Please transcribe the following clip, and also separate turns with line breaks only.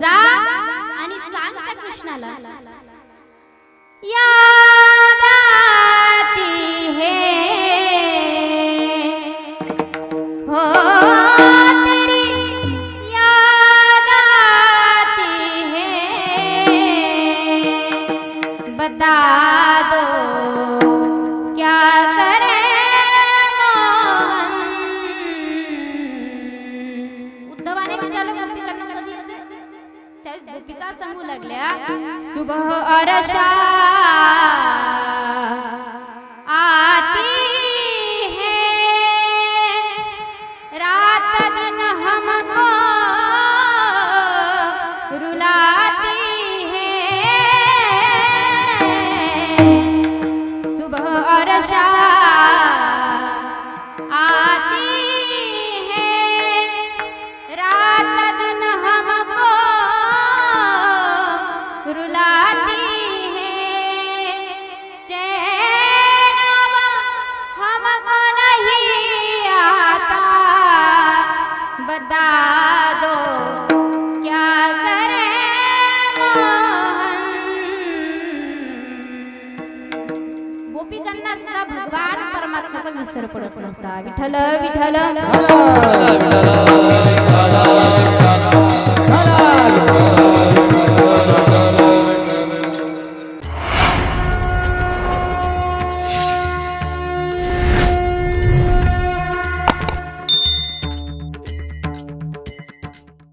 जा आणि सांग त्या कृष्णाला यादाती हे बता दो क्या गोपिका सांगू लागल्या. सुबह और गोपिकांना सुद्धा भगवान परमात्म्याचा विसर पडत नव्हता. विठ्ठल. विठ्ठल
विठ्ठल.